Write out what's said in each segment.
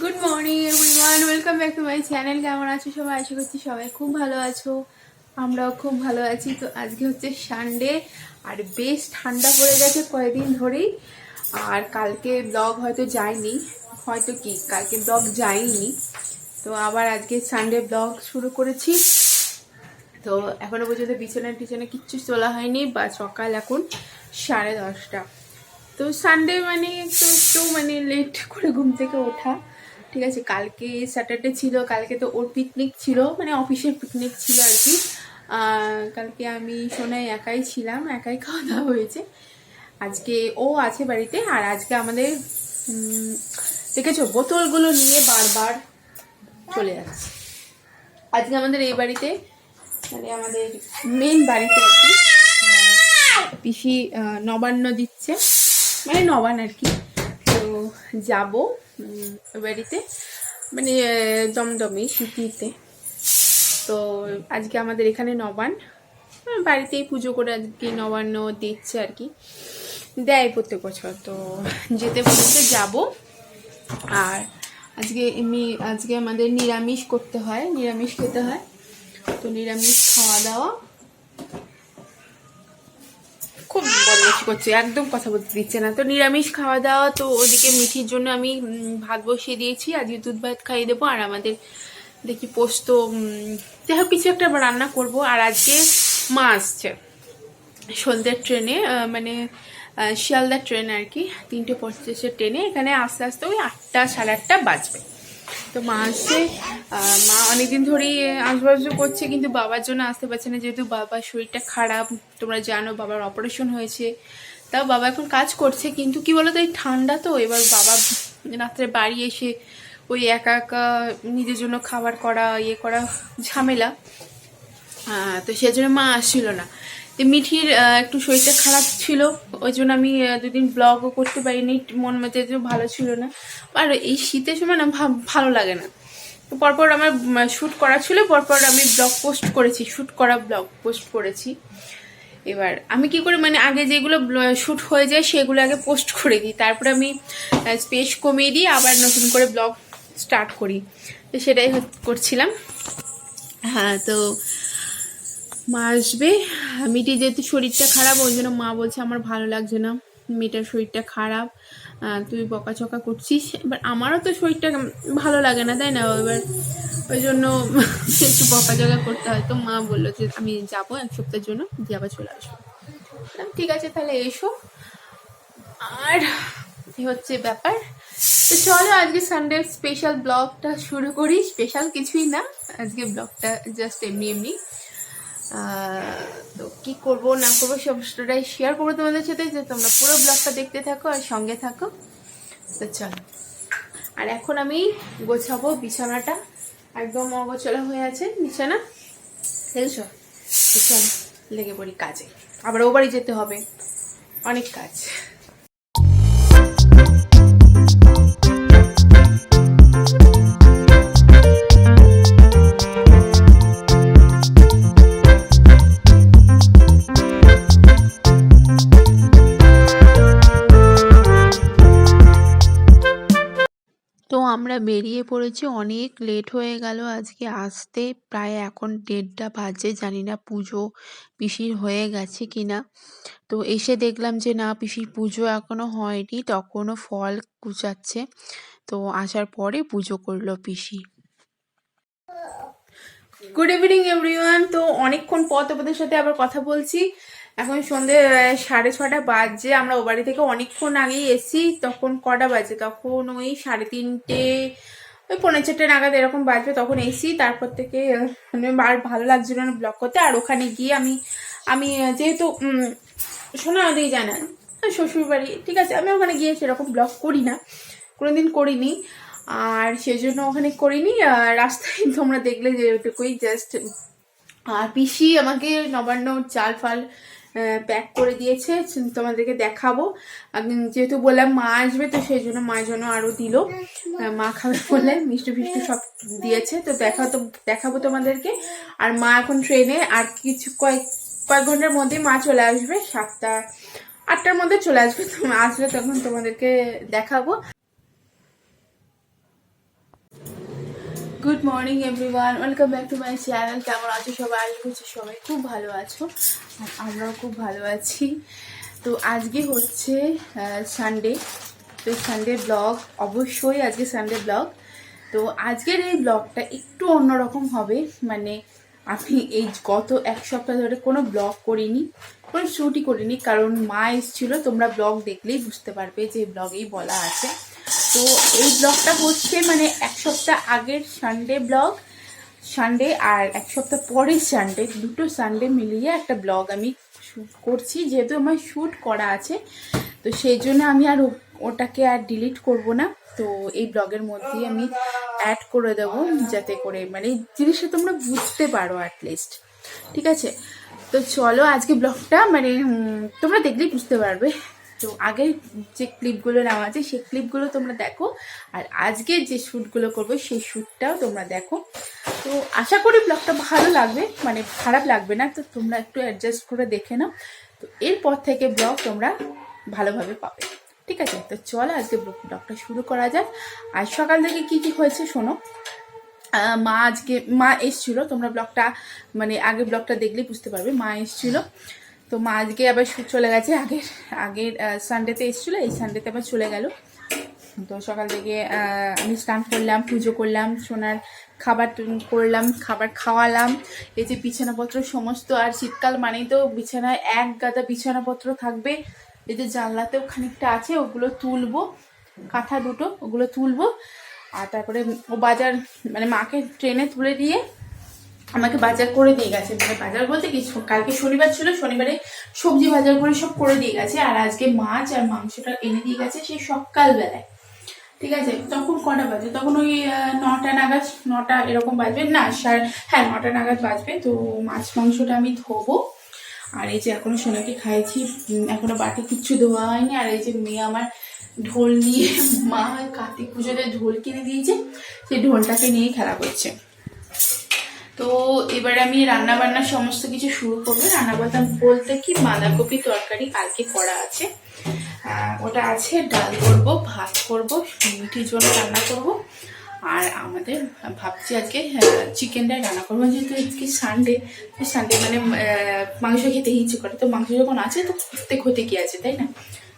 Good morning everyone welcome back to my channel কেমন আছো সবাই? আশা করছি সবাই খুব ভালো আছো। আমরাও খুব ভালো আছি। তো আজকে হচ্ছে সানডে আর বেশ ঠান্ডা পড়ে গেছে কয়েকদিন ধরেই। আর কালকে ব্লগ হয়তো যায়নি। হয়তো কি? কালকে ব্লগ যায়নি। তো আবার আজকে সানডে ব্লগ শুরু করেছি। তো এখনও পর্যন্ত বিছানা টিছানা কিচ্ছু তোলা হয়নি, বা সকাল এখন সাড়ে দশটা। তো সানডে মানে একটু একটু মানে লেট করে ঘুম থেকে ওঠা। ঠিক আছে, কালকে স্যাটারডে ছিল, কালকে তো ওর পিকনিক ছিল মানে অফিসের পিকনিক ছিল আর কি। কালকে আমি সোনায় একাই ছিলাম, একাই খাওয়া দাওয়া হয়েছে। আজকে ও আছে বাড়িতে আর আজকে আমাদের দেখেছ, বোতলগুলো নিয়ে বারবার চলে যাচ্ছে। আজকে আমাদের এই বাড়িতে মানে আমাদের মেন বাড়িতে আর কি পিসি নবান্ন দিচ্ছে। মানে নবান আর কি। তো যাব। বাড়িতে। মানে দমদমে, সিটিতে। তো আজকে আমাদের এখানে নবান বাড়িতেই পুজো করে আজকে নবান্ন দিচ্ছে আর কি। দেয় প্রত্যেক বছর। তো যেতে বলতে যাব। আর আজকে এমনি, আজকে আমাদের নিরামিষ করতে হয়। নিরামিষ খেতে হয়। তো নিরামিষ খাওয়া দাওয়া। করছে, একদম কথা বলতে দিচ্ছে না। তো নিরামিষ খাওয়া দাওয়া, তো ওদিকে মিঠির জন্য আমি ভাত বসিয়ে দিয়েছি, আজকে দুধ ভাত খাইয়ে দেবো, আর আমাদের দেখি পোস্ত যাই হোক, কিছু একটা রান্না করব। আর আজকে মা আসছে, সন্ধ্যের ট্রেনে মানে শিয়ালদার ট্রেন আর কি, তিনটে পঁচিশের ট্রেনে, এখানে আস্তে আস্তে ওই আটটা সাড়ে আটটা বাজবে। তো মা আসছে। মা অনেকদিন ধরেই আসবাসও করছে, কিন্তু বাবার জন্য আসতে পারছে না, যেহেতু বাবার শরীরটা খারাপ, তোমরা জানো বাবার অপারেশন হয়েছে। তাও বাবা এখন কাজ করছে, কিন্তু কি বলতো, এই ঠান্ডা তো, এবার বাবা রাত্রে বাড়ি এসে ওই একা একা নিজের জন্য খাবার করা ইয়ে করা ঝামেলা। তো সেজন্য মা আসছিল না। তো মিঠির একটু শরীরটা খারাপ ছিল, ওই জন্য আমি দুদিন ব্লগও করতে পারিনি, মন মেজাজ ভালো ছিল না। আর এই শীতের সময় না ভালো লাগে না। তো পরপর আমার শ্যুট করা ছিল, পরপর আমি ব্লগ পোস্ট করেছি শ্যুট করা ব্লগ পোস্ট করেছি। এবার আমি কি করে মানে আগে যেগুলো শ্যুট হয়ে যায়, সেগুলো আগে পোস্ট করে দিই। তারপরে আমি স্পেস কমিয়ে দিই আবার নতুন করে ব্লগ স্টার্ট করি। তো সেটাই করছিলাম। হ্যাঁ তো মা আসবে মিটি যেহেতু শরীরটা খারাপ, ওই জন্য মা বলছে আমার ভালো লাগছে না, মেয়েটার শরীরটা খারাপ তুই বকাচকা করছিস। এবার আমারও তো শরীরটা ভালো লাগে না, তাই না? এবার ওই জন্য একটু বকাঝকা করতে হয়। তো মা বলল যে আমি যাব এক সপ্তাহের জন্য, দিয়ে আবার চলে আসব। ঠিক আছে, তাহলে এসো। আর হচ্ছে ব্যাপার। তো চলো, আজকে সানডে স্পেশাল ব্লগটা শুরু করি। স্পেশাল কিছুই না, আজকে ব্লগটা জাস্ট এমনি এমনি। তো কি করব, না করব সবটাই শেয়ার করব তোমাদের সাথে যে তোমরা পুরো ব্লগটা দেখতে থাকো আর সঙ্গে থাকো। তো চলো। আর এখন আমি গোছাবো বিছানাটা। একদম অগোছলা হয়ে আছে বিছানা। দেখছ তো চলো লেগে পড়ি কাজে। আবার ও বাড়ি যেতে হবে। অনেক কাজ। আমরা বেরিয়ে পড়েছি, অনেক লেট হয়ে গেল। আজকে আসতে প্রায় এখন দেড়টা বাজে, জানি না পুজো পিসির হয়ে গেছে কিনা। তো এসে দেখলাম যে, না, পিসির পুজো এখনও হয়নি, তখনও ফল কুচাচ্ছে। তো আসার পরে পুজো করল পিসি। গুড ইভিনিং এভরিওয়ান তো অনেকক্ষণ পর তোমাদের সাথে আবার কথা বলছি। এখন সন্ধে সাড়ে ছটা বাজে, আমরা ও বাড়ি থেকে অনেকক্ষণ আগেই এসি তখন কটা বাজে? তখন ওই সাড়ে তিনটে, ওই পনেরো চারটে নাগাদ এরকম বাজবে, তখন এসি তারপর থেকে মানে আর ভালো লাগছিল না ব্লগ করতে, আর ওখানে গিয়ে আমি আমি যেহেতু শোনা ওদিকে জানা শ্বশুর বাড়ি ঠিক আছে, আমি ওখানে গিয়ে সেরকম ব্লগ করি না, কোনোদিন করিনি, আর সেজন্য ওখানে করিনি, আর রাস্তায় তোমরা দেখলে যে ওটুকুই জাস্ট আর পিসি আমাকে নবান্ন চাল ফাল প্যাক করে দিয়েছে তোমাদেরকে দেখাবো। যেহেতু বললাম মা আসবে, তো সেই জন্য মায়ের জন্য আরও দিল। মা খাবে বলে মিষ্টি ফিষ্টি সব দিয়েছে, তো দেখা তো দেখাবো তোমাদেরকে। আর মা এখন ট্রেনে আর কিছু কয়েক কয়েক ঘণ্টার মধ্যে মা চলে আসবে, সাতটা আটটার মধ্যে চলে আসবে। আসলে তখন তোমাদেরকে দেখাবো। Good morning everyone welcome back to my channel কেমন আছো সবাই? আশা করছি সবাই খুব ভালো আছো আর আমরাও খুব ভালো আছি। তো আজকে হচ্ছে সানডে তো সানডে ব্লগ অবশ্যই আজকে সানডে ব্লগ তো আজকের এই ব্লগটা একটু অন্যরকম হবে। মানে আমি এই গত এক সপ্তাহ ধরে কোনো ব্লগ করিনি, কোনো শ্যুটই করিনি। কারণ মা এসেছিল, তোমরা ব্লগ দেখলেই বুঝতে পারবে যে ব্লগেই বলা আছে। তো এই ব্লগটা হচ্ছে মানে এক সপ্তাহ আগের সানডে ব্লগ সানডে আর এক সপ্তাহ পরের সানডে দুটো সানডে মিলিয়ে একটা ব্লগ আমি shoot করছি, যেহেতু আমার শ্যুট করা আছে। তো সেই জন্য আমি আর ওটাকে আর ডিলিট করব না। তো এই ব্লগের মধ্যেই আমি অ্যাড করে দেব যাতে করে মানে জিনিসটা তোমরা বুঝতে পারো অ্যাটলিস্ট ঠিক আছে? তো চলো আজকে ব্লগটা মানে তোমরা দেখলেই বুঝতে পারবে। তো আগের যে ক্লিপগুলো নেওয়া আছে, সেই ক্লিপগুলো তোমরা দেখো। আর আজকে যে শ্যুটগুলো করব, সেই শ্যুটটাও তোমরা দেখো। তো আশা করি ব্লগটা ভালো লাগবে মানে খারাপ লাগবে না, তো তোমরা একটু অ্যাডজাস্ট করে দেখে নাও। তো এরপর থেকে ব্লগ তোমরা ভালোভাবে পাবে। ঠিক আছে? তো চলো আজকে ব্লগটা শুরু করা যাক। আর সকাল থেকে কি কি হয়েছে শোনো। মা আজকে, মা এসছিল। তোমরা ব্লগটা মানে আগে ব্লগটা দেখলেই বুঝতে পারবে, মা এসছিল। তো মা আজকে আবার চলে গেছে। আগের আগের সানডেতে এসেছিল, এই সানডেতে আবার চলে গেল। তো সকাল থেকে আমি স্নান করলাম, পুজো করলাম, সোনার খাবার করলাম, খাবার খাওয়ালাম। এই যে বিছানাপত্র সমস্ত, আর শীতকাল মানেই তো বিছানায় এক গাদা বিছানাপত্র থাকবে। এই যে জানলাতেও খানিকটা আছে, ওগুলো তুলবো, কাঁথা দুটো, ওগুলো তুলবো। আর তারপরে ও বাজার মানে মাকে ট্রেনে তুলে দিয়ে আমাকে বাজার করে দিয়ে গেছে মানে বাজার বলতে কি কালকে শনিবার ছিল, শনিবারে সবজি বাজার করে সব করে দিয়ে গেছে, আর আজকে মাছ আর মাংসটা এনে দিয়ে গেছে সেই সকালবেলায়। ঠিক আছে? তখন কটা বাজে? তখন ওই নটা নাগাদ, নটা এরকম বাজবে। না সার হ্যাঁ নটা নাগাদ বাজবে। তো মাছ মাংসটা আমি ধোবো। আর এই যে এখনও সোনাকে খাইছি এখনও বাটি কিচ্ছু ধোয়া হয়নি। আর এই যে মেয়ে আমার ঢোল নিয়ে, মা কার্তিক পুজোতে ঢোল কিনে দিয়েছে, সেই ঢোলটাকে নিয়ে খেলা করছে। তো এবার আমি রান্না বান্না সমস্ত কিছু শুরু করব। রান্না বলতে বলতে কি? বাঁধাকপি তরকারি কালকে করা আছে। ওটা আছে, ডাল করব, ভাত করব মিঠির জন্য রান্না করব। আর আমাদের ভাবছি আজকে চিকেনটাই রান্না করব। যেহেতু আজকে সানডে সানডে মানে মাংস খেতে ইচ্ছে করে। তো মাংস যখন আছে, তো করতে ক্ষতি কি আছে, তাই না?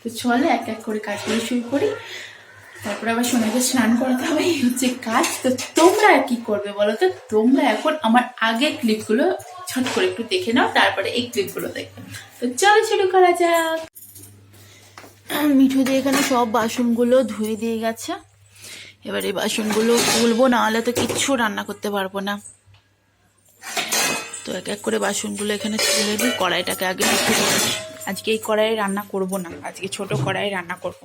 তো চলে এক এক করে কাজগুলো শুরু করি। তারপরে আবার সোনাকে স্নান করাতে হবে, এই হচ্ছে কাজ। তো তোমরা কি করবে বলো তো? তোমরা এখন আমার আগের ক্লিপগুলো ছট করে একটু দেখে নাও, তারপরে এই ক্লিপগুলো দেখবে। তো চলো শুরু করা যাক। মিঠু দিয়ে এখানে সব বাসনগুলো ধুয়ে দিয়ে গেছে। এবার এই বাসনগুলো তুলবো না হলে তো কিচ্ছু রান্না করতে পারব না। তো এক এক করে বাসনগুলো এখানে তুলে দিই কড়াইটাকে আগে আজকে এই কড়াইয়ে রান্না করব না, আজকে ছোট কড়াইয়ে রান্না করব।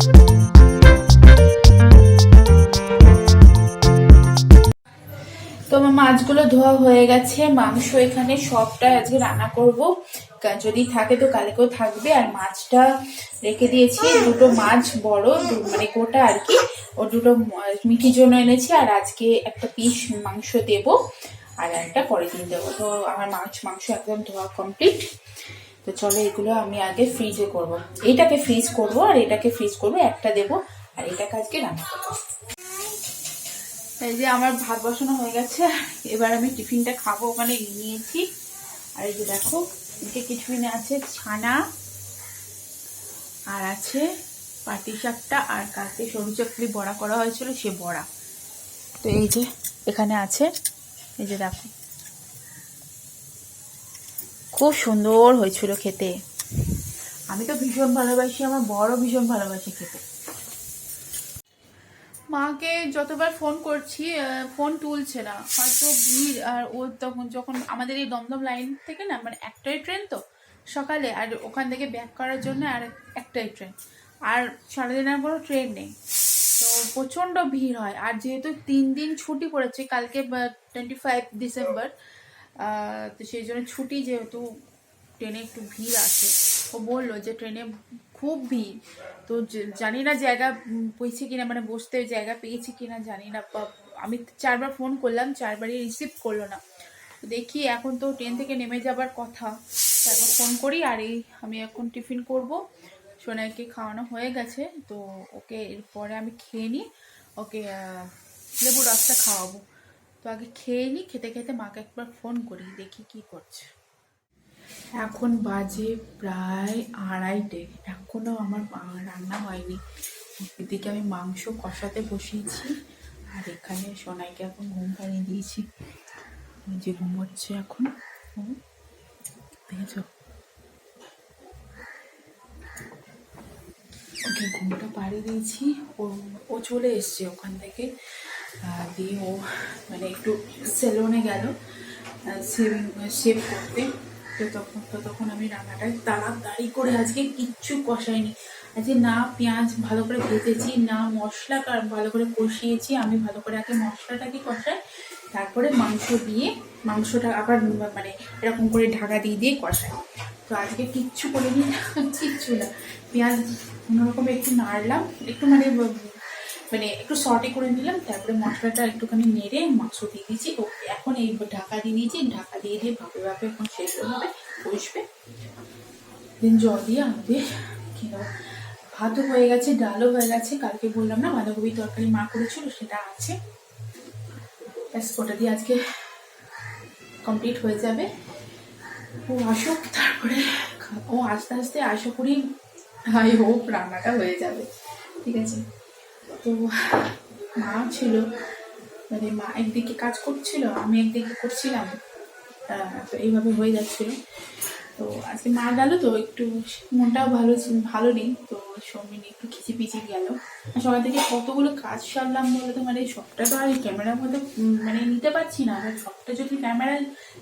তো আমার মাছগুলো ধোয়া হয়ে গেছে, মাংস এখানে সবটাই আজকে রান্না করব। যদি থাকে তো কালকেও থাকবে। আর মাছটা রেখে দিয়েছি। দুটো মাছ বড় মানে গোটা আর কি। ও দুটো মিঠির জন্য এনেছি। আর আজকে একটা পিস মাংস দেব। আর একটা পরের দিন দেবো। তো আমার মাছ, মাংস একদম ধোয়া কমপ্লিট তো চলো এগুলো আমি আগে ফ্রিজে করব। এইটাকে ফ্রিজ করব আর এটাকে ফ্রিজ করব, একটা দেব, আর এটাকে আজকে রান্না করব। এই যে আমার ভাত বসানো হয়ে গেছে, এবার আমি টিফিনটা খাব ওখানে নিয়েছি। আর এই যে দেখো, এদিকে টিফিনে আছে ছানা, আর আছে পাটি শাকটা, আর কালকে সরু চাকরি বড়া করা হয়েছিল, সে বড়া। তো এই যে এখানে আছে, এই যে দেখো। খুব সুন্দর হয়েছিল খেতে। আমি তো ভীষণ ভালোবাসি আমার বড় ভীষণ ভালোবাসি খেতে। মাকে যতবার ফোন করছি ফোন তুলছে না। হয়তো ভিড় আর ও তখন যখন আমাদের এই দমদম লাইন থেকে না মানে একটাই ট্রেন তো সকালে আর ওখান থেকে ব্যাক করার জন্য আর একটাই ট্রেন। আর সারাদিন আর কোনো ট্রেন নেই। তো প্রচণ্ড ভিড় হয়। আর যেহেতু তিন দিন ছুটি পড়েছে কালকে টোয়েন্টি ফাইভ ডিসেম্বর তো সেই জন্য ছুটি যেহেতু ট্রেনে একটু ভিড় আছে। ও বলল যে ট্রেনে খুব ভিড়। তো জানি না জায়গা পেয়েছি কিনা মানে বসতে জায়গা পেয়েছি কিনা, জানি না। আমি চারবার ফোন করলাম, চারবারই রিসিভ করল না। দেখি এখন তো ট্রেন থেকে নেমে যাবার কথা। তারপর ফোন করি, আর এই আমি এখন টিফিন করব। সোনাইকে খাওয়ানো হয়ে গেছে, তো ওকে এরপরে আমি খেয়ে নিই। ওকে লেবু রসটা খাওয়াবো। তো আগে খেয়ে নিই খেতে খেতে মাকে একবার ফোন করি, দেখি কি করছে। এখন বাজে প্রায় আড়াইটে, এখনও আমার রান্না হয়নি। এদিকে আমি মাংস কষাতে বসিয়েছি, আর এখানে সোনাইকে এখন ঘুম পাড়িয়ে দিয়েছি। যে ঘুম হচ্ছে এখন। দেখেছ? ওকে, ঘুমটা পাড়িয়ে দিয়েছি। ও চলে এসছে ওখান থেকে। দিয়ে ও মানে একটু সেলুনে গেল সেভিং শেভ করতে। তো তখন তো তখন আমি রান্নাটা তাড়াতাড়ি করে আজকে কিচ্ছু কষাইনি। আজকে না পেঁয়াজ ভালো করে ভেজেছি, না মশলা ভালো করে কষিয়েছি, আমি ভালো করে আগে মশলাটাকে কষাই, তারপরে মাংস দিয়ে, মাংসটা আবার মানে এরকম করে ঢাকা দিয়ে দিয়ে কষাই। তো আজকে কিচ্ছু করিনি, কিচ্ছু না। পেঁয়াজ কোনোরকম একটু নাড়লাম, একটু মানে মানে একটু শর্টে করে নিলাম, তারপরে মশলাটা একটুখানি নেড়ে মাংস দিয়ে দিয়েছি। ও এখন এই ঢাকা দিয়ে দিয়েছি, ঢাকা দিয়ে দিয়ে ভাপে ভাপে এখন শেষ হবে, বসবে। দেন জল দিয়ে আমাদের কি ভাতও হয়ে গেছে, ডালও হয়ে গেছে, কালকে বললাম না বাঁধাকপি তরকারি মা করেছিল, সেটা আছে। ব্যাস ওটা দিয়ে আজকে কমপ্লিট হয়ে যাবে। ও আসুক, তারপরে ও আস্তে আস্তে, আশা করি হাই হোপ রান্নাটা হয়ে যাবে। ঠিক আছে? তো মা ছিল মানে মা একদিকে কাজ করছিল, আমি একদিকে করছিলাম। তো এইভাবে হয়ে যাচ্ছিল। তো আজকে মা গেল তো, একটু মনটাও ভালো ভালো নেই। তো সৌমিন একটু খিচি পিচি গেল। সকাল থেকে কতগুলো কাজ সারলাম বলে তো মানে সবটা তো আর ক্যামেরার মধ্যে মানে নিতে পারছি না। আর সবটা যদি ক্যামেরা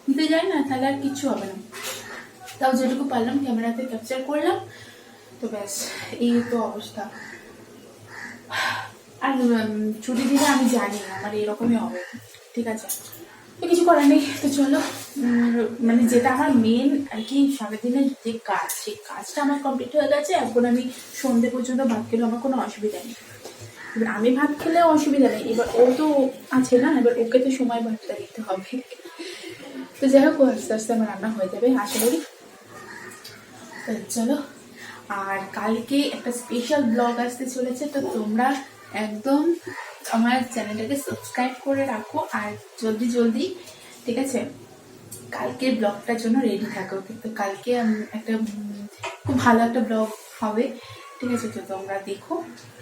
নিতে যাই না, তাহলে আর কিচ্ছু হবে না। তাও যেটুকু পারলাম, ক্যামেরাতে ক্যাপচার করলাম। তো ব্যাস, এই তো অবস্থা। আর ছুটি দিলে আমি জানি আমার এরকমই হবে, ঠিক আছে? তো কিছু করার নেই, তো চলো মানে যেটা আমার মেন আর কি, সারাদিনের যে কাজ, সেই কাজটা আমার কমপ্লিট হয়ে গেছে, এখন আমি সন্ধে পর্যন্ত ভাত খেলে আমার কোনো অসুবিধা নেই। এবার আমি ভাত খেলে অসুবিধা নেই, এবার ও তো আছে না, এবার ওকে তো সময় ভাতটা দিতে হবে। তো যাই হোক, আস্তে আস্তে আমার রান্না হয়ে যাবে, আশা করি। চলো। আর কালকে একটা স্পেশাল ব্লগ আসতে চলেছে, তো তোমরা একদম আমার চ্যানেলটাকে সাবস্ক্রাইব করে রাখো আর জলদি জলদি, ঠিক আছে? কালকের ব্লগটার জন্য রেডি থাকো। কিন্তু কালকে একটা খুব ভালো একটা ব্লগ হবে, ঠিক আছে? তো তোমরা দেখো,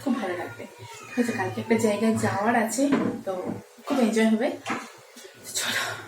খুব ভালো লাগবে। ঠিক আছে, কালকে একটা জায়গায় যাওয়ার আছে, তো খুব এনজয় হবে। চলো।